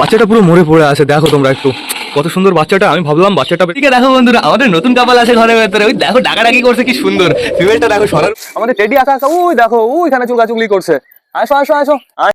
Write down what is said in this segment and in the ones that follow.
বাচ্চাটা পুরো মরে পড়ে আছে দেখো তোমরা একটু। কত সুন্দর বাচ্চাটা আমি ভাবলাম বাচ্চাটা ঠিক আছে দেখো বন্ধুরা আমাদের নতুন কাপাল আছে ঘরের ভেতরে। ওই দেখো ডাকাডাকি করছে কি সুন্দর। ফিমেলটা দেখো সরার আমাদের টেডি আকা আসা ওই দেখো ওইখানে চুলকাচুগলি করছে। আসো আসো আসো। আয়।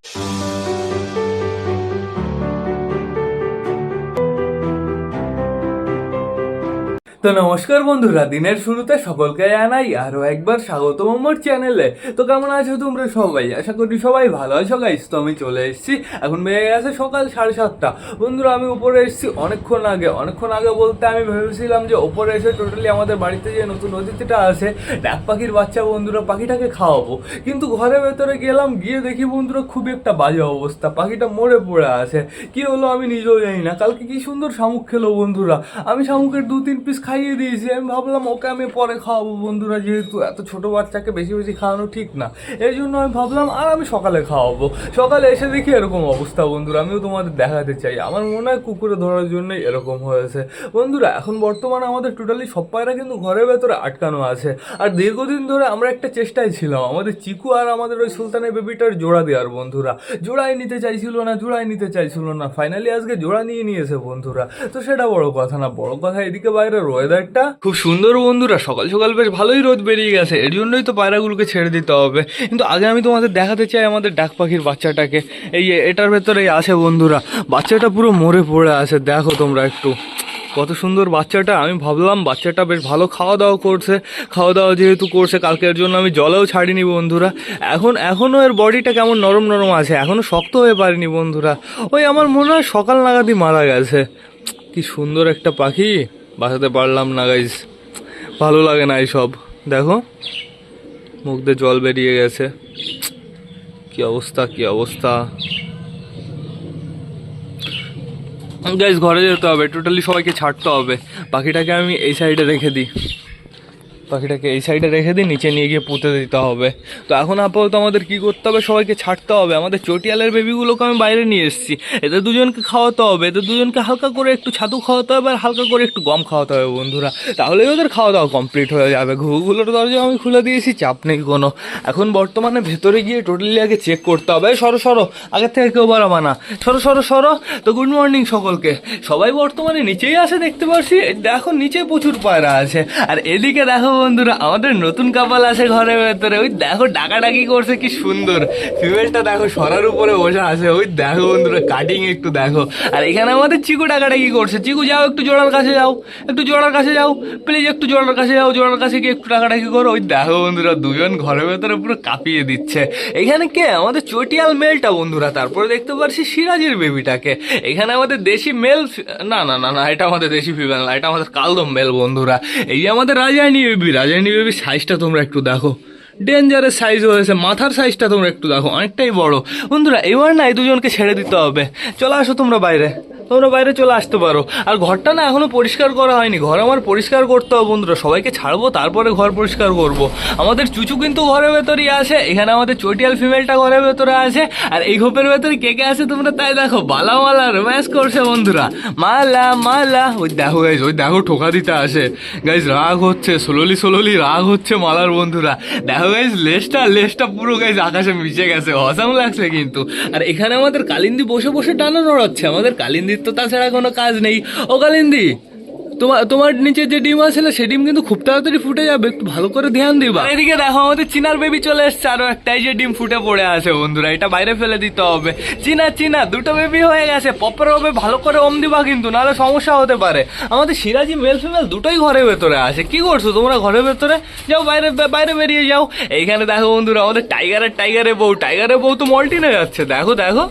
তো নমস্কার বন্ধুরা, দিনের শুরুতে সকলকে জানাই আরও একবার স্বাগতম আমার চ্যানেলে। তো কেমন আছো তোমরা সবাই? আশা করি সবাই ভালো আছো গাইস তো আমি চলে এসেছি। এখন বেজে গেছে সকাল সাড়ে সাতটা। বন্ধুরা, আমি উপরে এসেছি অনেকক্ষণ আগে। অনেকক্ষণ আগে বলতে আমি ভেবেছিলাম যে উপরে এসে টোটালি আমাদের বাড়িতে যে নতুন অতিথিটা আছে ডাক পাখির বাচ্চা বন্ধুরা, পাখিটাকে খাওয়াবো। কিন্তু ঘরের ভেতরে গেলাম, গিয়ে দেখি বন্ধুরা খুবই একটা বাজে অবস্থা। পাখিটা মরে পড়ে আছে। কি হলো আমি নিজেও জানি না। কালকে কি সুন্দর শামুক খেলো বন্ধুরা। আমি শামুকের দু তিন পিস খাইয়ে দিয়েছি। আমি ভাবলাম, ওকে আমি পরে খাওয়াবো বন্ধুরা, যেহেতু এত ছোট বাচ্চাকে বেশি বেশি খাওয়ানো ঠিক না। এই জন্য আমি ভাবলাম, আর আমি সকালে খাওয়াবো। সকালে এসে দেখি এরকম অবস্থা বন্ধুরা, আমিও তোমাদের দেখাতে চাই। আমার মনে হয় কুকুরে ধরার জন্যই এরকম হয়েছে। বন্ধুরা, এখন বর্তমানে আমাদের টোটালি সব পায়রা কিন্তু ঘরের ভেতরে আটকানো আছে। আর দীর্ঘদিন ধরে আমরা একটা চেষ্টায় ছিলাম, আমাদের চিকু আর আমাদের ওই সুলতানের বেবিটার জোড়া দেওয়ার বন্ধুরা। জোড়াই নিতে চাইছিল না, জোড়াই নিতে চাইছিল না। ফাইনালি আজকে জোড়া নিয়ে নিয়েছে বন্ধুরা। তো সেটা বড় কথা না, বড় কথা এদিকে বাইরের ওয়েদারটা খুব সুন্দর বন্ধুরা। সকাল সকাল বেশ ভালোই রোদ বেরিয়ে গেছে। এর জন্যই তো পায়রাগুলোকে ছেড়ে দিতে হবে। কিন্তু আগে আমি তোমাদের দেখাতে চাই আমাদের ডাক পাখির বাচ্চাটাকে। এই এটার ভেতরেই আছে বন্ধুরা। বাচ্চাটা পুরো মরে পড়ে আছে। দেখো তোমরা একটু। কত সুন্দর বাচ্চাটা। আমি ভাবলাম বাচ্চাটা বেশ ভালো খাওয়া দাওয়া করছে। খাওয়া দাওয়া যেহেতু করছে, কালকের জন্য আমি জলেও ছাড়িনি বন্ধুরা। এখন এখনও এর বডিটা কেমন নরম নরম আছে? এখনও শক্ত হয়ে পারেনি বন্ধুরা। ওই আমার মনে হয় সকাল নাগাদই মারা গেছে। কি সুন্দর একটা পাখি। বাঁচাতে পারলাম না গাইজ ভালো লাগে না এইসব। দেখো, মুখ দিয়ে জল বেরিয়ে গেছে। কি অবস্থা কি অবস্থা? গাইজ ঘরে যেতে হবে। টোটালি সবাইকে ছাড়তে হবে। পাখিটাকে আমি এই সাইডে রেখে দিই। পাখিটাকে এই সাইডে রেখে দিই, নিচে নিয়ে গিয়ে পুঁতে দিতে হবে। তো এখন আপাতত আমাদের কি করতে হবে? সবাইকে ছাড়তে হবে। আমাদের চটিয়ালের বেবিগুলোকে আমি বাইরে নিয়ে এসেছি। এদের দুজনকে খাওয়াতে হবে। এদের দুজনকে হালকা করে একটু ছাতু খাওয়াতে হবে আর হালকা করে একটু গম খাওয়াতে হবে বন্ধুরা। তাহলেই ওদের খাওয়া দাওয়া কমপ্লিট হয়ে যাবে। ঘুঘুগুলোর দরজা আমি খুলে দিয়েছি, চাপ নেই কোনো। এখন বর্তমানে ভেতরে গিয়ে টোটালি আগে চেক করতে হবে। সরো সরো। আগের থেকে কেউ বাড়াবা না সরো সরো সরো। তো গুড মর্নিং সকলকে। সবাই বর্তমানে নিচেই আছে দেখতে পাচ্ছি। দেখো, নিচে প্রচুর পায়রা আছে। আর এদিকে দেখো বন্ধুরা, আমাদের নতুন কাপাল আছে ঘরের ভেতরে। ওই দেখো, ডাকাডাকি করছে, কি সুন্দর। ফিমেলটা দেখো, সরার উপরে বসে আছে। ওই দেখো বন্ধুরা কাটিং একটু দেখো। আর এখানে আমাদের চিকু ডাকাডাকি করছে। চিকু, যাও একটু জোড়ার কাছে যাও। একটু জোড়ার কাছে যাও। প্লিজ একটু জোড়ার কাছে যাও। জোড়ার কাছে গিয়ে একটু ডাকাডাকি করো। ওই দেখো বন্ধুরা, দুজন ঘরের ভেতরে পুরো কাঁপিয়ে দিচ্ছে। এখানে কে? আমাদের চটিয়াল মেলটা বন্ধুরা। তারপরে দেখতে পাচ্ছি সিরাজের বেবিটাকে এখানে আমাদের দেশি মেল না না না না, এটা আমাদের দেশি ফিমেল না, এটা আমাদের কালদম মেল বন্ধুরা। এই যে আমাদের রাজায়নি বেবি রাজায়নি বেবির সাইজটা তোমরা একটু দেখো। ডেঞ্জারের সাইজ হয়েছে, মাথার সাইজটা তোমরা একটু দেখো, অনেকটাই বড়। বন্ধুরা, এবার না এই দুজনকে ছেড়ে দিতে হবে। চলে আসো তোমরা বাইরে। তোমরা বাইরে চলে আসতে পারো। আর ঘরটা না এখনও পরিষ্কার করা হয়নি। ঘর আমার পরিষ্কার করতে হবে বন্ধুরা। সবাইকে ছাড়বো, তারপরে ঘর পরিষ্কার করব। আমাদের চুচু কিন্তু ঘরের ভেতরেই আছে। এখানে আমাদের চটিয়াল ফিমেলটা ঘরের ভেতরে আছে। আর এই ঘোপের ভেতরে কে কে আছে তোমরা তাই দেখো। বালা মালা রোম্যান্স করছে বন্ধুরা। মালা মালা। ওই দেখো গাইজ ওই দেখো, ঠোকা দিতে আসে। গাইজ রাগ হচ্ছে। সোললি সোললি, রাগ হচ্ছে মালার বন্ধুরা। দেখো গাইজ লেজটা লেজটা পুরো গাইজ আকাশে মিশে গেছে। অসাম লাগছে কিন্তু। আর এখানে আমাদের কালিন্দি বসে বসে টানা নড়াচ্ছে। আমাদের কালিন্দির তো তাছাড়া কোনো কাজ নেই। ও কালিন্দি তোমার তোমার নিচে যে ডিম আছে সে ডিম কিন্তু খুব তাড়াতাড়ি ফুটে যাবে। একটু ভালো করে ধ্যান দিবা। এদিকে দেখো, আমাদের চিনার বেবি চলে এসছে। আরও একটাই যে ডিম ফুটে পড়ে আছে, বন্ধুরা। এটা বাইরে ফেলে দিতে হবে। চিনা চিনা, দুটো বেবি হয়ে গেছে। পপের হবে, ভালো করে ওম দিবা কিন্তু, নাহলে সমস্যা হতে পারে। আমাদের সিরাজি মেল ফিমেল দুটোই ঘরের ভেতরে আছে। কি করছ তোমরা ঘরের ভেতরে? যাও বাইরে বাইরে বেরিয়ে যাও। এইখানে দেখো বন্ধুরা, আমাদের টাইগারের টাইগারের বউ। টাইগারের বউ তো মল্টিনে যাচ্ছে। দেখো দেখো।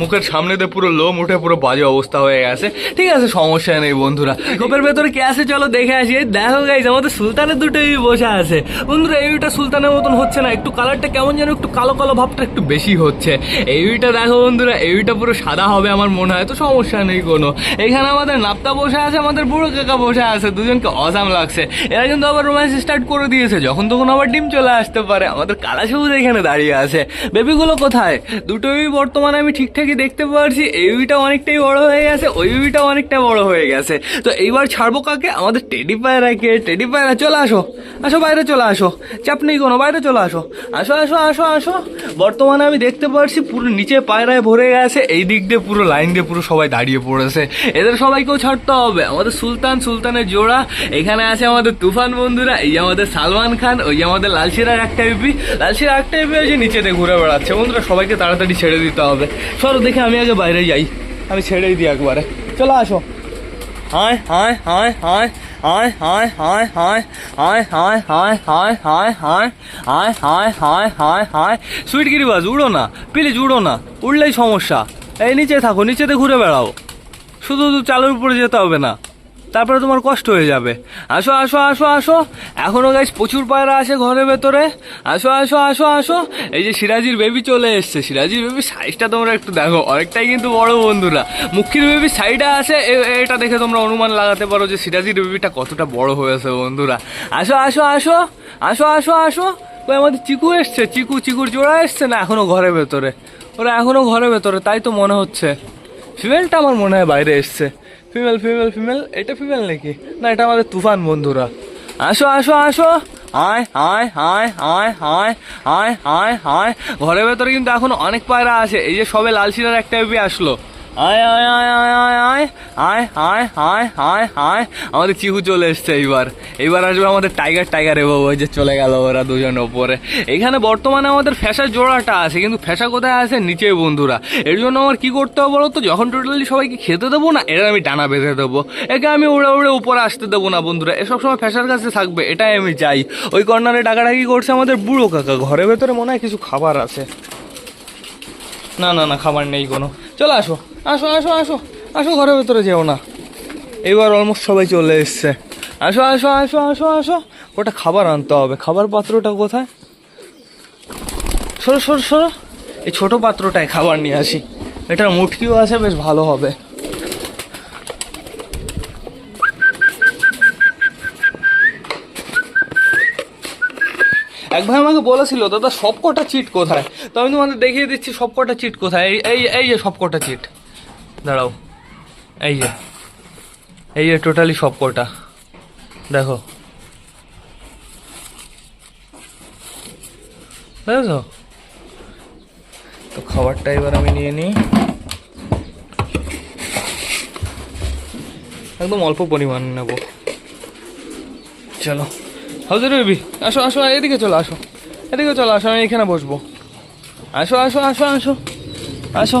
মুখের সামনে দিয়ে পুরো লোম উঠে পুরো বাজে অবস্থা হয়ে গেছে। ঠিক আছে, সমস্যা নেই বন্ধুরা। খোপের ভেতরে কে আছে চলো দেখে আসি। দেখো গাইজ আমাদের সুলতানের দুটো এই বসে আছে। বন্ধুরা এইটা সুলতানের মতন হচ্ছে না। একটু কালারটা কেমন যেন, একটু কালো কালো ভাবটা একটু বেশি হচ্ছে। এইটা দেখো বন্ধুরা এইটা পুরো সাদা হবে আমার মনে হয়, তো সমস্যা নেই কোনো। এখানে আমাদের নাপ্তা বসে আছে, আমাদের বুড়ো কাকা বসে আছে, দুজনকে অজাম লাগছে। এরা কিন্তু আবার রোম্যান্স স্টার্ট করে দিয়েছে, যখন তখন আবার ডিম চলে আসতে পারে। আমাদের কালা সবুজ এখানে দাঁড়িয়ে আছে। বেবিগুলো কোথায়? দুটোই বর্তমানে আমি ঠিকঠাক কি দেখতে পাচ্ছি এই বেবিটা অনেকটাই বড় হয়ে গেছে, ওই বেবিটা অনেকটা বড় হয়ে গেছে। তো এইবার ছাড়বো কাকে? আমাদের টেডি পায়রাকে টেডি পায়রা, চলে আসো। আসো, বাইরে চলে আসো। চাপ নেই কোনো, বাইরে চলে আসো। আসো আসো আসো আসো। বর্তমানে আমি দেখতে পাচ্ছি পুরো নিচে পায়রায় ভরে গেছে, এই দিক দিয়ে পুরো লাইন দিয়ে পুরো সবাই দাঁড়িয়ে পড়েছে। এদের সবাইকেও ছাড়তে হবে। আমাদের সুলতান, সুলতানের জোড়া। এখানে আছে আমাদের তুফান বন্ধুরা, এই আমাদের সালমান খান, ওই আমাদের লালশিরার একটা ইপি লালশিরার একটা ইপি ওই নিচেতে ঘুরে বেড়াচ্ছে। বন্ধুরা, সবাইকে তাড়াতাড়ি ছেড়ে দিতে হবে। সরো দেখে আমি আগে বাইরে যাই আমি ছেড়েই দিই একবারে চলো আসো হায় হায় হায় হায় হায় হায় হায় হায় হায় হায় হায় হায় হায় হায় হায় হায় হায় হায় হায় সুইট গিরিবাজ উড়ো না প্লিজ উড়ো না উড়লেই সমস্যা এই নিচে থাকো নিচেতে ঘুরে বেড়াও শুধু চালের উপরে যেতে হবে না তারপরে তোমার কষ্ট হয়ে যাবে। আসো আসো আসো আসো। এখনও গাইস প্রচুর পায়রা আছে ঘরের ভেতরে। আসো আসো আসো আসো। এই যে সিরাজির বেবি চলে এসছে। সিরাজির বেবি সাইজটা তোমরা একটু দেখো। অনেকটাই কিন্তু বড় বন্ধুরা। মুখির বেবি সাইডে আছে। এটা দেখে তোমরা অনুমান লাগাতে পারো যে সিরাজির বেবিটা কতটা বড় হয়েছে বন্ধুরা। আসো আসো আসো। আসো আসো আসো। ওই আমাদের চিকু এসছে। চিকু, চিকুর জোড়া এসছে না এখনও ঘরের ভেতরে? ওরা এখনও ঘরের ভেতরে, তাই তো মনে হচ্ছে। ফিমেলটা আমার মনে হয় বাইরে এসছে। ফিমেল ফিমেল ফিমেল এটা ফিমেল নাকি? না, এটা আমাদের তুফান বন্ধুরা। আসো আসো আসো। আয় আয় আয় আয় আয় আয় আয় আয়। ঘরের ভেতরে কিন্তু এখন অনেক পায়রা আছে এই যে সবে লাল শিলার একটা আসলো। আয় আয় আয় আয় আয় আয় আয় আয় আয় আয় আয় আমাদের চিহু চলে এসছে এইবার এইবার আসবে আমাদের টাইগার টাইগার এ বাবু যে চলে গেল ওরা দুজন ওপরে এখানে বর্তমানে আমাদের ফ্যাশার জোড়াটা আছে কিন্তু ফ্যাশা কোথায় আছে নিচে বন্ধুরা এর জন্য আমার কি করতে হবে বলো তো যখন টোটালি সবাইকে খেতে দেবো না এর আমি ডানা বেঁধে দেবো একে আমি উড়ে উড়ে উপরে আসতে দেবো না বন্ধুরা এসব সময় ফ্যাশার কাছে থাকবে এটাই আমি চাই ওই কর্নারে ডাকাডাকি করছে আমাদের বুড়ো কাকা ঘরের ভেতরে মনে হয় কিছু খাবার আছে না না না খাবার নেই কোনো চলে আসো আসো আসো আসো আসো, ঘরের ভেতরে যেও না। এবার অলমোস্ট সবাই চলে এসছে। আসো আসো আসো আসো আসো। ওটা খাবার আনতে হবে। খাবার পাত্রটা কোথায়? সরো সরো সরো। এই ছোট পাত্রটায় খাবার নিয়ে আসি। এটার মুটকিও আছে, বেশ ভালো হবে। এক ভাই আমাকে বলেছিল, দাদা সব কটা চিট কোথায়? তো আমি তোমাদের দেখিয়ে দিচ্ছি সব কটা চিট কোথায়। এই এই যে সব কটা চিট। দাঁড়াও। এই যে। এই যে টোটালি সব কটা দেখো। দেখেছ তো খাবারটা এবার আমি নিয়ে নিই। একদম অল্প পরিমাণ নেব। চলো। হাউজে রবি, আসো আসো, এদিকে চলো, আসো। এদিকে চলো, আসো, আমি এখানে বসবো। আসো আসো আসো আসো। আসো।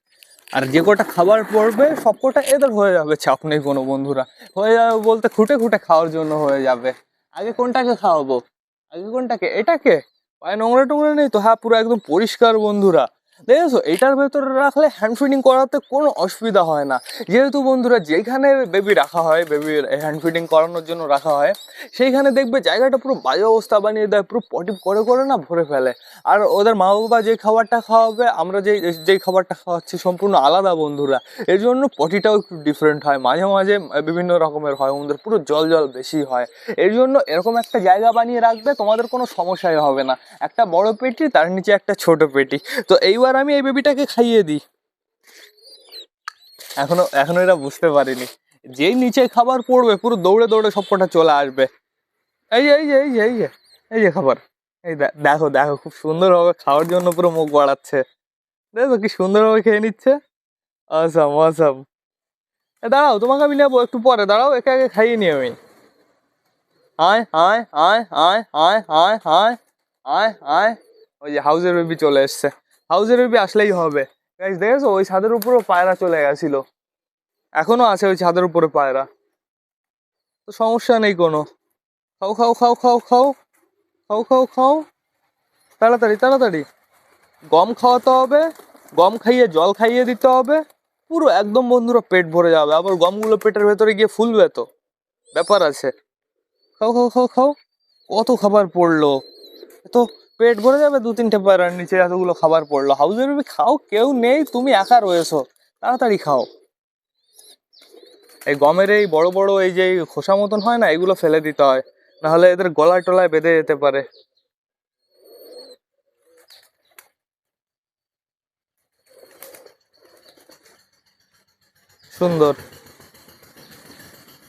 আর যে কটা খাবার পড়বে, সব কটা এদের হয়ে যাবে চাপ নেই কোনো বন্ধুরা। হয়ে যাবে বলতে খুঁটে খুঁটে খাওয়ার জন্য হয়ে যাবে। আগে কোনটাকে খাওয়াবো? আগে কোনটাকে? এটাকে? পায়ে নোংরা টোংরা নেই তো? হ্যাঁ পুরো একদম পরিষ্কার বন্ধুরা। দেখেছ? এটার ভেতরে রাখলে হ্যান্ড ফিডিং করাতে কোনো অসুবিধা হয় না। যেহেতু বন্ধুরা যেখানে বেবি রাখা হয় বেবির হ্যান্ড ফিডিং করানোর জন্য রাখা হয়, সেইখানে দেখবে জায়গাটা পুরো বাজে অবস্থা বানিয়ে দেয়, পুরো পটি করে করে না ভরে ফেলে। আর ওদের মা বাবা যে খাবারটা খাওয়াবে, আমরা যেই যেই খাবারটা খাওয়াচ্ছি সম্পূর্ণ আলাদা বন্ধুরা। এর জন্য পটিটাও একটু ডিফারেন্ট হয়। মাঝে মাঝে বিভিন্ন রকমের হয় ওদের পুরো জল জল বেশি হয়। এর জন্য এরকম একটা জায়গা বানিয়ে রাখবে, তোমাদের কোনো সমস্যাই হবে না। একটা বড় পেটি, তার নিচে একটা ছোট পেটি। তো এইবার আমি এই বেবিটাকে খাইয়ে দিই। এখনও এখনও এটা বুঝতে পারিনি। যেই নিচে খাবার পড়বে, পুরো দৌড়ে দৌড়ে সবকটা চলে আসবে। এই যে এই যে এই যে এই যে এই যে খাবার। এই দেখো দেখো, খুব সুন্দরভাবে খাওয়ার জন্য পুরো মুখ বাড়াচ্ছে। দেখো কি সুন্দরভাবে খেয়ে নিচ্ছে। আসাম আসাম দাঁড়াও, তোমাকে আমি নেব একটু পরে, দাঁড়াও, একে আগে খাইয়ে নি আমি। আয় আয় আয় আয় আয় আয় আয় আয় আয়, ওই যে হাউজের বেবি চলে এসছে। হাউজের বেবি আসলেই হবে। দেখেছ ওই ছাদের উপরেও পায়রা চলে গেছিল। এখনও আছে ওই ছাদের উপরে পায়রা। তো সমস্যা নেই কোনো। খাও খাও খাও খাও খাও। খাও খাও খাও। তাড়াতাড়ি তাড়াতাড়ি। গম খাওয়াতে হবে, গম খাইয়ে জল খাইয়ে দিতে হবে। পুরো একদম বন্ধুরা পেট ভরে যাবে। আবার গমগুলো পেটের ভেতরে গিয়ে ফুলবে তো। ব্যাপার আছে। খাও খাও খাও খাও। কত খাবার পড়ল। তো পেট ভরে যাবে দু তিনটে পায়রার নিচে এতগুলো খাবার পড়ল। হাউজের বেবি খাও, কেউ নেই, তুমি একা রয়েছো। তাড়াতাড়ি খাও। এই গমের এই বড় বড় এই যে খোসা মতন হয় না, এগুলো ফেলে দিতে হয়। নাহলে এদের গলায় টলায় বেঁধে যেতে পারে। সুন্দর।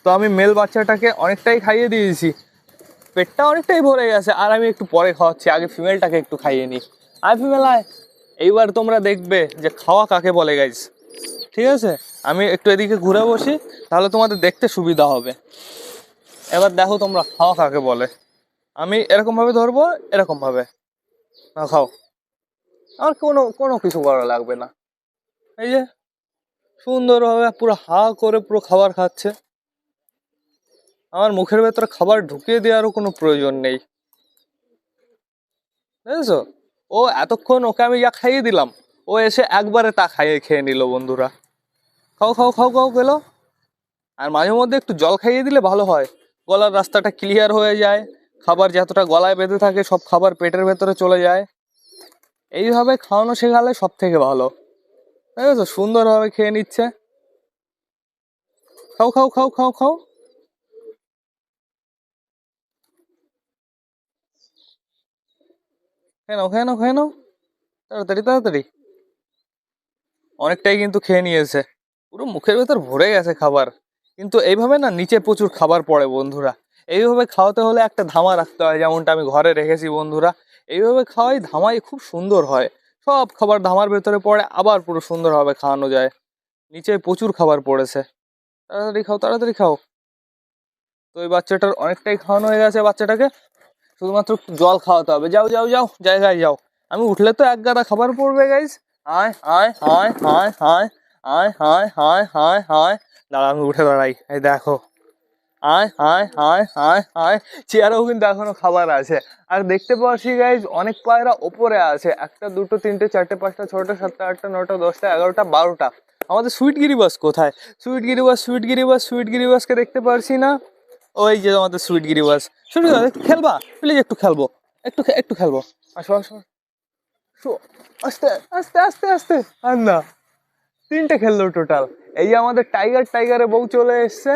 তো আমি মেল বাচ্চাটাকে অনেকটাই খাইয়ে দিয়েছি। পেটটা অনেকটাই ভরে গেছে, আর আমি একটু পরে খাওয়াচ্ছি। আগে ফিমেলটাকে একটু খাইয়ে নিই। আর ফিমেল আয়। এইবার তোমরা দেখবে যে খাওয়া কাকে বলে গাইজ ঠিক আছে? আমি একটু এদিকে ঘুরে বসি, তাহলে তোমাদের দেখতে সুবিধা হবে। এবার দেখো তোমরা খাওয়া কাকে বলে। আমি এরকমভাবে ধরবো, এরকমভাবে। না, খাও। আর কোনো কোনো কিছু করা লাগবে না। এই যে, সুন্দরভাবে পুরো হা করে পুরো খাবার খাচ্ছে। আমার মুখের ভেতরে খাবার ঢুকিয়ে দেওয়ারও কোনো প্রয়োজন নেই। বুঝেছ? ও এতক্ষণ ওকে আমি যা খাইয়ে দিলাম, ও এসে একবারে তা খাইয়ে খেয়ে নিল বন্ধুরা। খাও খাও খাও খাও গেলো আর মাঝে মধ্যে একটু জল খাইয়ে দিলে ভালো হয়। গলার রাস্তাটা ক্লিয়ার হয়ে যায়, খাবার যতটা গলায় বেঁধে থাকে সব খাবার পেটের ভেতরে চলে যায়। এইভাবে খাওয়ানো শেখালে সব থেকে ভালো। বুঝেছ? সুন্দরভাবে খেয়ে নিচ্ছে। খাও খাও খাও খাও খাও। খেয়ে নাও খেয়ে নাও খেয়ে নাও। তাড়াতাড়ি তাড়াতাড়ি। অনেকটাই কিন্তু খেয়ে নিয়েছে। পুরো মুখের ভেতর ভরে গেছে খাবার। কিন্তু এইভাবে না নিচে প্রচুর খাবার পড়ে বন্ধুরা। এইভাবে খাওয়াতে হলে একটা ধামা রাখতে হয়, যেমনটা আমি ঘরে রেখেছি বন্ধুরা। এইভাবে খাওয়াই ধামাই খুব সুন্দর হয়। সব খাবার ধামার ভেতরে পড়ে, আবার পুরো সুন্দরভাবে খাওয়ানো যায়। নিচে প্রচুর খাবার পড়েছে। তাড়াতাড়ি খাও তাড়াতাড়ি খাও। তো এই বাচ্চাটার অনেকটাই খাওয়ানো হয়ে গেছে বাচ্চাটাকে। শুধুমাত্র জল খাওয়াতে হবে যাও যাও যাও জায়গায় যাও আমি উঠলে তো এক গাদা খাবার পড়বে গাইজ আয় আয় আয় আয় আয় আয় আয় আয় আয় আয় দাঁড়া আমি উঠে দাঁড়াই এই দেখো আয় আয় আয় আয় আয় চেয়ারেও কিন্তু এখনও খাবার আছে আর দেখতে পাচ্ছি গাইজ অনেক পায়রা ওপরে আছে একটা দুটো তিনটে চারটে পাঁচটা ছটা সাতটা আটটা নটা দশটা এগারোটা বারোটা আমাদের সুইট গিরিবাস কোথায় সুইট গিরিবাস সুইট গিরিবাস সুইট গিরিবাসকে দেখতে পারছি না ওই যে আমাদের সুইট গিরিবাস সুইট একটু খেলবা? প্লিজ একটু খেলব। একটু একটু খেলব। আসো আসো। আস্তে আস্তে আস্তে আস্তে। না, তিনটে খেললো টোটাল এই আমাদের টাইগার টাইগারে বউ চলে এসছে।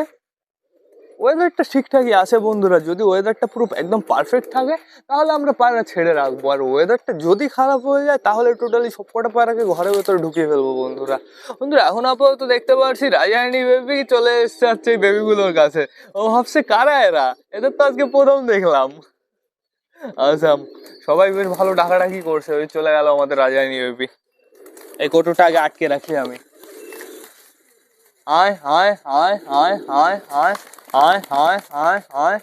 ওয়েদারটা ঠিকঠাকই আছে বন্ধুরা। যদি ওয়েদারটা পুরো একদম পারফেক্ট থাকে, তাহলে আমরা পায়রা ছেড়ে রাখব। আর ওয়েদারটা যদি খারাপ হয়ে যায়, তাহলে টোটালি সবকটা পায়রাকে ঘরের ভেতরে ঢুকিয়ে ফেলব বন্ধুরা। বন্ধুরা, এখন আপাতত দেখতে পাচ্ছি রাজারানী বেবি চলে এসছে হচ্ছে এই বেবিগুলোর কাছে। ও ভাবছে, কারা এরা? এদের তো আজকে প্রথম দেখলাম। আচ্ছা সবাই বেশ ভালো ডাকাডাকি করছে। ওই চলে গেল আমাদের রাজারানী বেবি এই কোটোটা আগে আটকে রাখি আমি। আয় আয় আয় আয় আয় আয় আয় আয় আয় আয়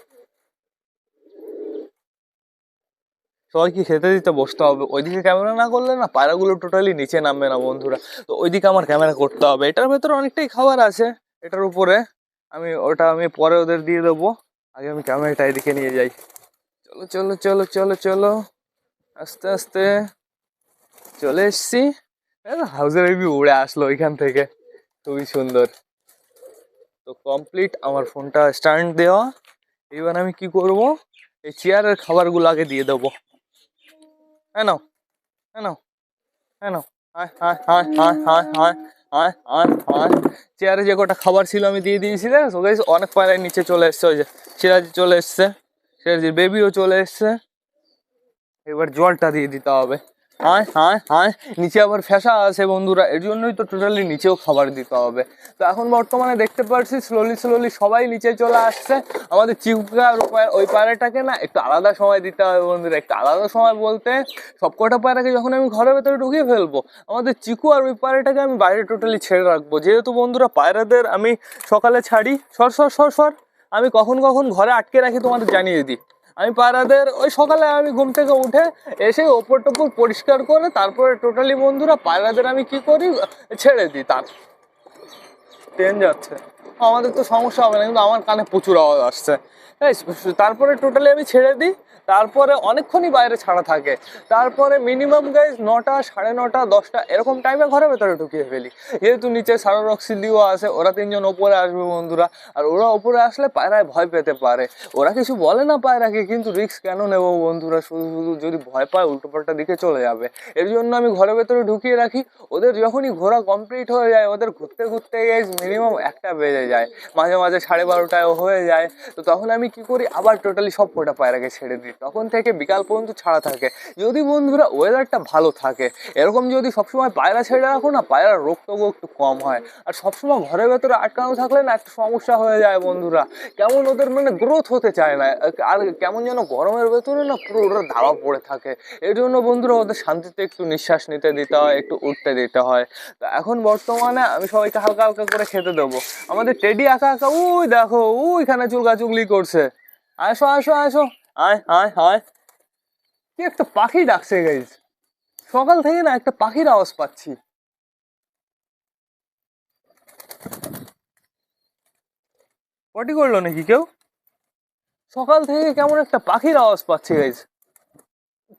সবাইকে খেতে দিতে বসতে হবে। ওইদিকে ক্যামেরা না করলে না পায়রাগুলো টোটালি নিচে নামবে না বন্ধুরা। তো ওইদিকে আমার ক্যামেরা করতে হবে। এটার ভেতরে অনেকটাই খাবার আছে। এটার উপরে আমি, ওটা আমি পরে ওদের দিয়ে দেবো। আগে আমি ক্যামেরাটা এদিকে নিয়ে যাই। চলো চলো চলো চলো চলো। আস্তে আস্তে। চলে এসছি। হাউসের বেবি উড়ে আসলো ওইখান থেকে। খুবই সুন্দর। তো কমপ্লিট আমার ফোনটা স্ট্যান্ড দেওয়া। এবার আমি কি করব? এই চেয়ারের খাবারগুলো আগে দিয়ে দেবো। হ্যাঁ নাও হ্যাঁ নাও হ্যাঁ নাও। হায় হায় হায় হায় চেয়ারে যে কটা খাবার ছিল আমি দিয়ে দিয়েছি অনেক পায়রায় নিচে চলে এসছে, ওই যে সিরাজ চলে এসছে সিরাজের বেবিও চলে এসছে। এবার জলটা দিয়ে দিতে হবে। হায় হায় হায়। নিচে আবার ফ্যাসা আছে বন্ধুরা, এর জন্যই তো টোটালি নিচেও খাবার দিতে হবে। তো এখন বর্তমানে দেখতে পাচ্ছি স্লোলি স্লোলি সবাই নিচে চলে আসছে। আমাদের চিকুকা আর ওই- পায়রাটাকে না একটু আলাদা সময় দিতে হবে বন্ধুরা, একটু আলাদা সময় বলতে সবকটা পায়রাকে যখন আমি ঘরের ভেতরে ঢুকিয়ে ফেলব, আমাদের চিকু আর ওই পায়রাটাকে আমি বাইরে টোটালি ছেড়ে রাখব। যেহেতু বন্ধুরা পায়রাদের আমি সকালে ছাড়ি, সর সর সর সর, আমি কখন কখন ঘরে আটকে রাখি তোমাদের জানিয়ে দিই। আমি পায়রাদের ওই সকালে আমি ঘুম থেকে উঠে এসে ওপর টোপর পরিষ্কার করে তারপরে টোটালি বন্ধুরা পায়রাদের আমি কি করি? ছেড়ে দিই, তার। ট্রেন যাচ্ছে। আমাদের তো সমস্যা হবে না, কিন্তু আমার কানে প্রচুর আওয়াজ আসছে। তারপরে টোটালি আমি ছেড়ে দিই, তারপরে অনেকক্ষণই বাইরে ছাড়া থাকে। তারপরে মিনিমাম গাইজ নটা, সাড়ে নটা, দশটা, এরকম টাইমে ঘরের ভেতরে ঢুকিয়ে ফেলি। যেহেতু নিচে সারোরক্সিলিও আছে, ওরা তিনজন ওপরে আসবে বন্ধুরা, আর ওরা ওপরে আসলে পায়রায় ভয় পেতে পারে। ওরা কিছু বলে না পায়রাকে, কিন্তু রিস্ক কেন নেব বন্ধুরা? শুধু শুধু যদি ভয় পায়, উল্টোপাল্টা দিকে চলে যাবে। এর জন্য আমি ঘরের ভেতরে ঢুকিয়ে রাখি। ওদের যখনই ঘোরা কমপ্লিট হয়ে যায়, ওদের ঘুরতে ঘুরতে গিয়ে মিনিমাম একটা বেজে যায়। মাঝে মাঝে সাড়ে বারোটায় হয়ে যায়। তো তখন আমি কি করি? আবার টোটালি সব কটা পায়রাকে ছেড়ে দিই। তখন থেকে বিকাল পর্যন্ত ছাড়া থাকে। যদি বন্ধুরা ওয়েদারটা ভালো থাকে, এরকম যদি সবসময় পায়রা ছেড়ে রাখো না, পায়রার রোগ টোগও একটু কম হয়। আর সবসময় ঘরের ভেতরে আটকানো থাকলে না, একটা সমস্যা হয়ে যায় বন্ধুরা। কেমন ওদের মানে গ্রোথ হতে চায় না। আর কেমন যেন গরমের ভেতরে না, পুরো ওরা দাবা পড়ে থাকে। এর জন্য বন্ধুরা ওদের শান্তিতে একটু নিঃশ্বাস নিতে দিতে হয়, একটু উঠতে দিতে হয়। তো এখন বর্তমানে আমি সবাইকে হালকা হালকা করে খেতে দেবো। আমাদের টেডি একা একা উই দেখো ওইখানে চুলকাচুগলি করছে। আসো আসো আসো। আয় আয় আয়। কি একটা পাখি ডাকছে গাইজ সকাল থেকে না একটা পাখির আওয়াজ পাচ্ছি। পটি করল নাকি কেউ? সকাল থেকে কেমন একটা পাখির আওয়াজ পাচ্ছি গাইজ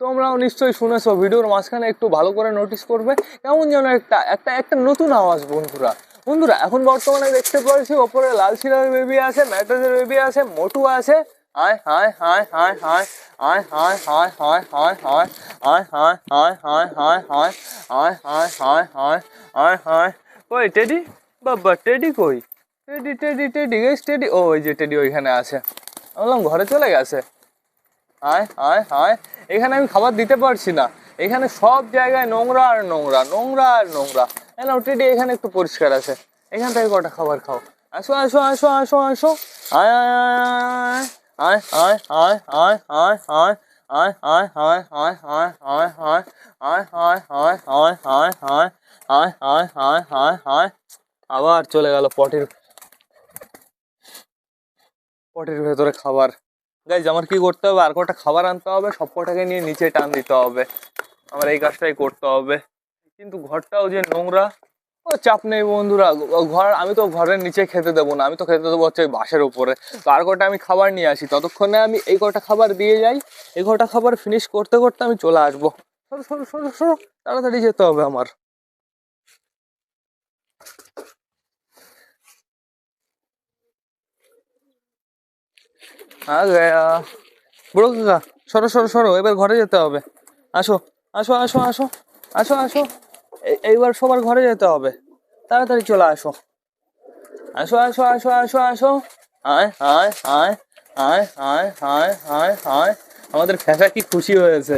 তোমরাও নিশ্চয়ই শুনেছো, ভিডিওর মাঝখানে একটু ভালো করে নোটিস করবে। কেমন যেন একটা একটা একটা নতুন আওয়াজ, বন্ধুরা। বন্ধুরা এখন বর্তমানে দেখতে পাচ্ছি ওপরে লাল শিরার বেবি আছে ম্যাট্রেসের বেবি আছে মোটু আছে আয় হায় হায় হায় হায় আয় হায় হায় হায় হায় হায় আয় হায় হায় হায় হায় হায় আয় হায় হায় হায় আয় হায় কই টেডি বাবা টেডি কই টেডি টেডি টেডি গেছ টেডি ও ওই যে টেডি ওইখানে আছে বললাম ঘরে চলে গেছে আয় আয় আয় এখানে আমি খাবার দিতে পারছি না এখানে সব জায়গায় নোংরা আর নোংরা নোংরা আর নোংরা এখানে টেডি এখানে একটু পরিষ্কার আছে এখান থেকে কটা খাবার খাও আসো আসো আসো আসো আসো আয় আয় আয় আয় আয় আয় আয় আয় আয় আবার চলে গেল পটির পটির ভেতরে খাবার গাইজ আমার কি করতে হবে আর কটা খাবার আনতে হবে সব কটাকে নিয়ে নিচে টান দিতে হবে আমার এই কাজটাই করতে হবে কিন্তু ঘরটাও যে নোংরা, ও চাপ নেই বন্ধুরা। ঘর, আমি তো ঘরের নিচে খেতে দেবো না, আমি তো খেতে দেবো হচ্ছে বাসের উপরে। তো আর কটা আমি খাবার নিয়ে আসি, ততক্ষণে আমি এই কটা খাবার দিয়ে যাই, এই কটা খাবার ফিনিশ করতে করতে আমি চলে আসব। সরো সরো সরো সরো, তাড়াতাড়ি যেতে হবে আমার। বুড়ো কাকা, সরো সরো সরো, এবার ঘরে যেতে হবে। আসো আসো আসো আসো আসো আসো। এইবার সবার ঘরে যেতে হবে। তাড়াতাড়ি চলে আসো। আসো আসো আসো আসো আসো। আয় আয় আয় আয় আয় আয় আয় আয়। আমাদের ফ্যাসা কি খুশি হয়েছে।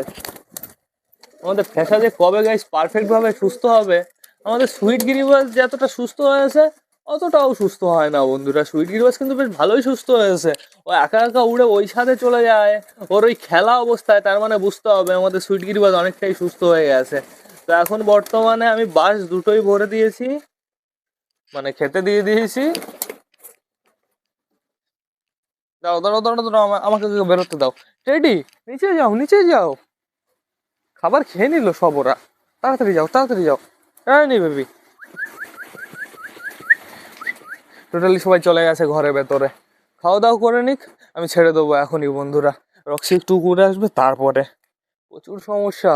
আমাদের ফ্যাসা যে কবে গাইস পারফেক্ট ভাবে সুস্থ হবে, আমাদের সুইট গিরিবাস যতটা সুস্থ হয়েছে, অতটাও সুস্থ হয় না বন্ধুরা। সুইট গিরিবাস কিন্তু বেশ ভালোই সুস্থ হয়েছে। ও একা একা উড়ে ওই সাথে চলে যায়। ওর ওই খেলা অবস্থায়, তার মানে বুঝতে হবে আমাদের সুইট গিরিবাস অনেকটাই সুস্থ হয়ে গেছে। তো এখন বর্তমানে আমি বাস দুটোই ভরে দিয়েছি। মানে খেতে দিয়ে দিয়েছি। দাও দাঁড়াও দাঁড়াও দাঁড়াও আমাকে বেরোতে দাও। রেডি? নিচে যাও নিচে যাও। খাবার খেয়ে নিল সব ওরা। তাড়াতাড়ি যাও তাড়াতাড়ি যাও। হ্যাঁ নি বেবি। টোটালি সবাই চলে গেছে ঘরের ভেতরে। খাওয়া দাওয়া করে নিক, আমি ছেড়ে দেবো এখনই বন্ধুরা। রক্সি একটু ঘুরে আসবে তারপরে। প্রচুর সমস্যা।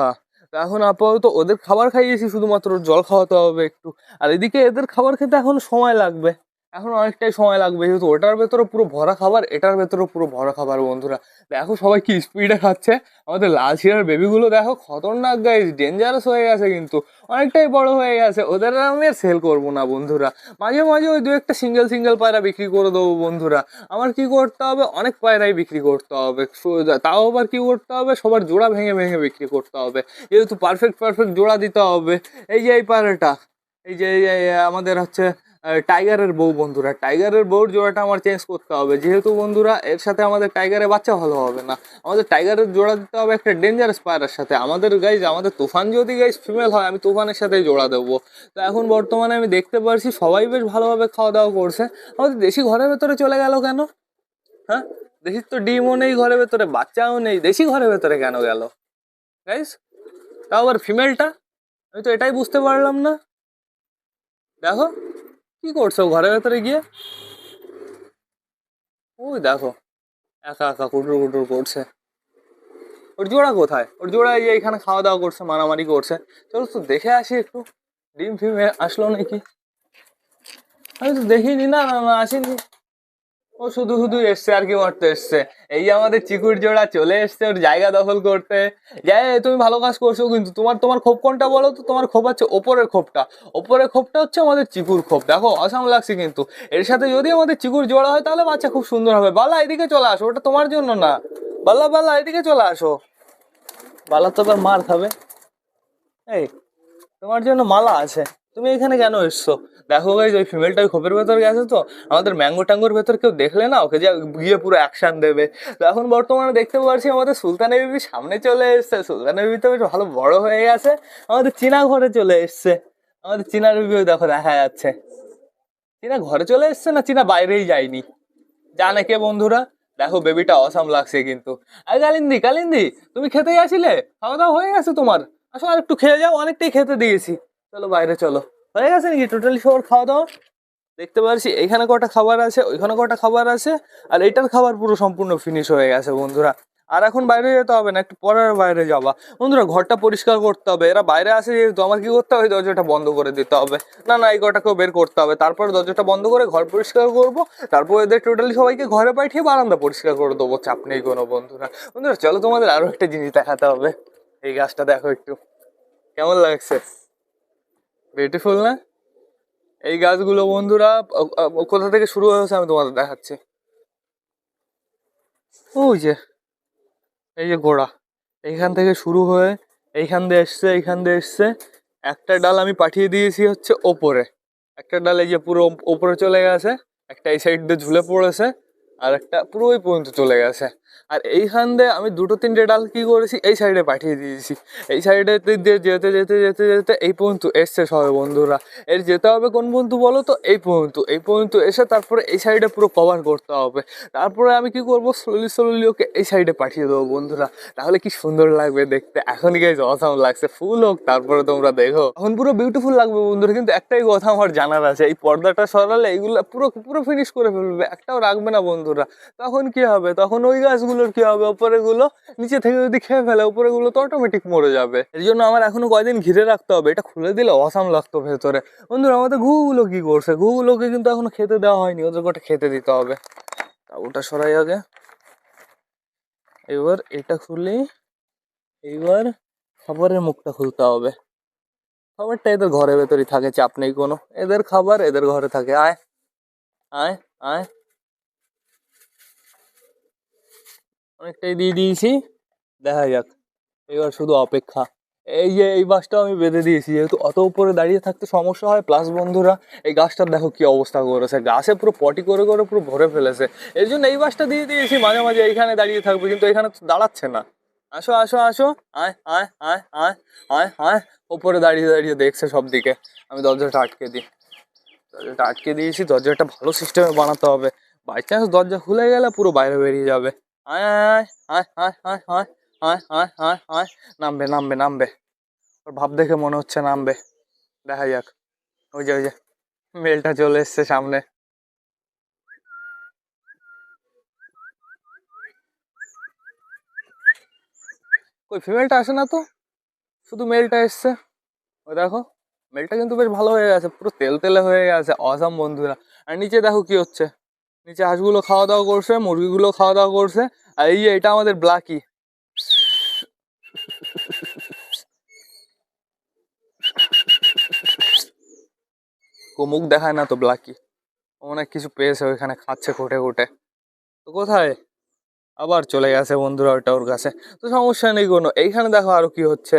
এখন আপাতত ওদের খাবার খাইয়েছি, শুধুমাত্র জল খাওয়াতে হবে একটু। আর এদিকে এদের খাবার খেতে এখন সময় লাগবে। এখন অনেকটাই সময় লাগবে যেহেতু ওটার ভেতরে পুরো ভরা খাবার, এটার ভেতরে পুরো ভরা খাবার, বন্ধুরা। দেখো সবাই কি স্পিডে খাচ্ছে। আমাদের লাল শিরার বেবিগুলো দেখো খতরনাক গাইজ ডেঞ্জারাস হয়ে গেছে কিন্তু। অনেকটাই বড় হয়ে গেছে। ওদের আমি আর সেল করব না, বন্ধুরা। মাঝে মাঝে ওই দু একটা সিঙ্গেল সিঙ্গেল পায়রা বিক্রি করে দেবো, বন্ধুরা। আমার কি করতে হবে? অনেক পায়রাই বিক্রি করতে হবে। তাও আবার কি করতে হবে? সবার জোড়া ভেঙে ভেঙে বিক্রি করতে হবে। যেহেতু পারফেক্ট পারফেক্ট জোড়া দিতে হবে। এই যে, এই পায়রাটা। এই যে, আমাদের হচ্ছে টাইগারের বউ বন্ধুরা, টাইগারের বউর জোড়াটা আমার চেঞ্জ করতে হবে। যেহেতু বন্ধুরা, এর সাথে আমাদের টাইগারের বাচ্চা ভালো হবে না। আমাদের টাইগারের জোড়া দিতে হবে একটা ডেঞ্জারাস পায়রার সাথে। আমাদের গাইজ আমাদের তুফান যদি গাইজ ফিমেল হয়, আমি তুফানের সাথেই জোড়া দেবো। তো এখন বর্তমানে আমি দেখতে পারছি, সবাই বেশ ভালোভাবে খাওয়া দাওয়া করছে। আমাদের দেশি ঘরের ভেতরে চলে গেল কেন? হ্যাঁ? দেশির তো ডিমও নেই ঘরের ভেতরে, বাচ্চাও নেই। দেশি ঘরের ভেতরে কেন গেল? গাইজ তাও আবার ফিমেলটা আমি তো এটাই বুঝতে পারলাম না। দেখো। কি করছ ঘরের ভেতরে গিয়ে? ওই দেখো, একা একা কুটুর কুটুর করছে। ওর জোড়া কোথায়? ওর জোড়া এই এখানে খাওয়া দাওয়া করছে, মারামারি করছে। চলো তো দেখে আসি একটু। ডিম ফিম আসলো নাকি? আমি তো দেখিনি না না, আসিনি। ও শুধু শুধু এসছে আর কি মারতে এসছে। এই যে আমাদের চিকুর জোড়া চলে এসছে, ওর জায়গা দখল করতে। যাই তুমি ভালো কাজ করছ কিন্তু তোমার তোমার খোপ কোনটা বলো তো? তোমার খোপ হচ্ছে ওপরের খোপটা ওপরের খোপটা হচ্ছে আমাদের চিকুর খোপ দেখো, অসাম লাগছে কিন্তু। এর সাথে যদি আমাদের চিকুর জোড়া হয় তাহলে বাচ্চা খুব সুন্দর হবে। বালা, এদিকে চলে আসো। ওটা তোমার জন্য না। বাল্লা বাল্লা এদিকে চলে আসো। বালা তো মার খাবে। এই, তোমার জন্য মালা আছে। তুমি এখানে কেন এসছো? দেখো গাইজ ওই ফিমেলটা ওই খোপের ভেতর গেছে তো, আমাদের ম্যাঙ্গো ট্যাঙ্গোর ভেতর কেউ দেখলে না? ওকে যে গিয়ে পুরো অ্যাকশন দেবে। তো এখন বর্তমানে দেখতে পাচ্ছি আমাদের সুলতান বিবি সামনে চলে এসছে। সুলতান বিবি তো বেশ ভালো বড় হয়ে গেছে। আমাদের চীনা ঘরে চলে এসছে। আমাদের চীনার বিবিও দেখো, দেখা যাচ্ছে। চীনা ঘরে চলে এসছে না চীনা বাইরেই যায়নি? জানে কে বন্ধুরা? দেখো বেবিটা অসাম লাগছে কিন্তু। আর কালিন্দি কালিন্দি, তুমি খেতেই আসিলে? খাওয়া দাওয়া হয়ে গেছে তোমার? আসো, আর একটু খেয়ে যাও, অনেকটাই খেতে দিয়েছি। চলো বাইরে চলো। হয়ে গেছে নাকি? টোটালি সবার খাওয়া দাওয়া? দেখতে পাচ্ছি, এখানে কটা খাবার আছে, ওইখানে কটা খাবার আছে, আর এটার খাবার পুরো সম্পূর্ণ ফিনিশ হয়ে গেছে বন্ধুরা। আর এখন বাইরে যেতে হবে না, একটু পরে আর বাইরে যাবা। বন্ধুরা, ঘরটা পরিষ্কার করতে হবে। এরা বাইরে আসে যেহেতু, আমার কি করতে হবে? দরজাটা বন্ধ করে দিতে হবে। না না, এই কটাকেও বের করতে হবে। তারপর দরজাটা বন্ধ করে ঘর পরিষ্কার করব। তারপর এদের টোটালি সবাইকে ঘরে পাঠিয়ে বারান্দা পরিষ্কার করে দেবো। চাপ নেই কোনো বন্ধুরা। বন্ধুরা, চলো তোমাদের আরও একটা জিনিস দেখাতে হবে। এই গাছটা দেখো একটু। কেমন লাগছে? বিউটিফুল না? এই গাছগুলো বন্ধুরা কোথা থেকে শুরু হয়েছে আমি তোমাদের দেখাচ্ছি। ওই যে, এই যে গোড়া এইখান থেকে শুরু হয়ে, এইখান দিয়ে এসছে, এইখান দিয়ে এসছে। একটা ডাল আমি পাঠিয়ে দিয়েছি হচ্ছে ওপরে। একটা ডাল এই যে পুরো ওপরে চলে গেছে, একটা এই সাইড দিয়ে ঝুলে পড়েছে, আর একটা পুরো ওই পর্যন্ত চলে গেছে। আর এইখান দিয়ে আমি দুটো তিনটে ডাল কি করেছি? এই সাইডে পাঠিয়ে দিয়েছি। এই সাইডে দিয়ে যেতে যেতে যেতে যেতে এই পর্যন্ত এসছে সবাই বন্ধুরা। এর যেতে হবে কোন পর্যন্ত বলো তো? এই পর্যন্ত এই পর্যন্ত এসে তারপরে এই সাইডে পুরো কভার করতে হবে। তারপরে আমি কি করব? স্লোলি স্লোলি ওকে এই সাইডে পাঠিয়ে দেবো বন্ধুরা। তাহলে কি সুন্দর লাগবে দেখতে। এখন গাইজ অসাম লাগছে। ফুল হোক, তারপরে তোমরা দেখো। এখন পুরো বিউটিফুল লাগবে বন্ধুরা। কিন্তু একটাই কথা আমার জানার আছে, এই পর্দাটা সরালে এইগুলো পুরো পুরো ফিনিশ করে ফেলবে। একটাও রাখবে না বন্ধুরা। তখন কি হবে? তখন ওই গাছগুলোর কি হবে? ওপরে গুলো নিচে থেকে যদি খেয়ে ফেলে উপরে গুলো তো অটোমেটিক মরে যাবে। এর জন্য আমার এখনও কয়দিন ঘিরে রাখতে হবে? এটা খুলে দিলে অসাম লাগতো ভেতরে। বন্ধুরা, আমাদের ঘুগুলো কি করছে? ঘুগুলোকে কিন্তু এখনও খেতে দেওয়া হয়নি, ওদের ওটা খেতে দিতে হবে। ওটা সরাই আগে। এবার এটা খুলে, এইবার খাবারের মুখটা খুলতে হবে। খাবারটা এদের ঘরের ভেতরই থাকে, চাপ নেই কোনো। এদের খাবার এদের ঘরে থাকে। আয় আয় আয়। অনেকটাই দিয়ে দিয়েছি। দেখা যাক। এবার শুধু অপেক্ষা। এই যে, এই বাসটাও আমি বেঁধে দিয়েছি। যেহেতু অত উপরে দাঁড়িয়ে থাকতে সমস্যা হয় প্লাস বন্ধুরা, এই গাছটার দেখো কি অবস্থা করেছে। গাছে পুরো পটি করে করে পুরো ভরে ফেলেছে। এর জন্য এই বাসটা দিয়ে দিয়েছি, মাঝে মাঝে এইখানে দাঁড়িয়ে থাকবে, কিন্তু এখানে তো দাঁড়াচ্ছে না। আসো আসো আসো। আয় আয় আয় আয় আয় আয়। ওপরে দাঁড়িয়ে দাঁড়িয়ে দেখছে সব দিকে আমি দরজাটা আটকে দিই। দরজাটা আটকে দিয়েছি। দরজাটা ভালো সিস্টেমে বানাতে হবে। বাই চান্স দরজা খুলে গেলে পুরো বাইরে বেরিয়ে যাবে। আয় আয় আয় আয় আয় আয় আয় নামবে নামবে নামবে। ওর ভাব দেখে মনে হচ্ছে নামবে। দেখা যাক। ওই যে ওই যে মেলটা চলে এসছে সামনে। কই ফিমেলটা আসে না তো? শুধু মেলটা এসছে। ওই দেখো মেলটা কিন্তু বেশ ভালো হয়ে গেছে। পুরো তেল তেলে হয়ে গেছে। অসাম বন্ধুরা। আর নিচে দেখো কি হচ্ছে। নিচে হাঁসগুলো খাওয়া দাওয়া করছে, মুরগিগুলো খাওয়া দাওয়া করছে, আর এই যে এটা আমাদের ব্লাকি মুখ দেখায় না তো ব্লাকি অনেক কিছু পেয়েছে ওইখানে, খাচ্ছে কোটে কোটে। তো কোথায়? আবার চলে গেছে বন্ধুরা ওটা ওর কাছে। তো সমস্যা নেই কোনো। এইখানে দেখো আরও কি হচ্ছে।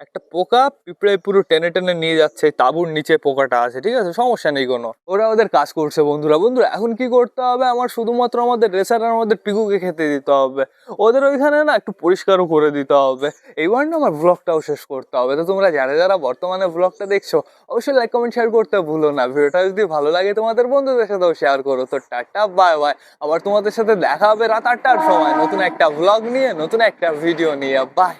একটা পোকা পিঁপড়ে পুরো টেনে টেনে নিয়ে যাচ্ছে, তাঁবুর নিচে পোকাটা আছে, ঠিক আছে? সমস্যা নেই কোনো। ওরা ওদের কাজ করছে বন্ধুরা। বন্ধুরা, এখন কি করতে হবে? আমার শুধুমাত্র আমাদের রেসার আমাদের পিকুকে খেতে দিতে হবে। ওদের ওইখানে না একটু পরিষ্কারও করে দিতে হবে। এইবার না আমার ব্লগটাও শেষ করতে হবে। তো তোমরা যারা যারা বর্তমানে ব্লগটা দেখছ, অবশ্যই লাইক কমেন্ট শেয়ার করতে ভুলো না। ভিডিওটা যদি ভালো লাগে তোমাদের বন্ধুদের সাথেও শেয়ার করো। তো টাটা বাই বাই আবার তোমাদের সাথে দেখা হবে রাত আটটার সময়। নতুন একটা ব্লগ নিয়ে, নতুন একটা ভিডিও নিয়ে। বাই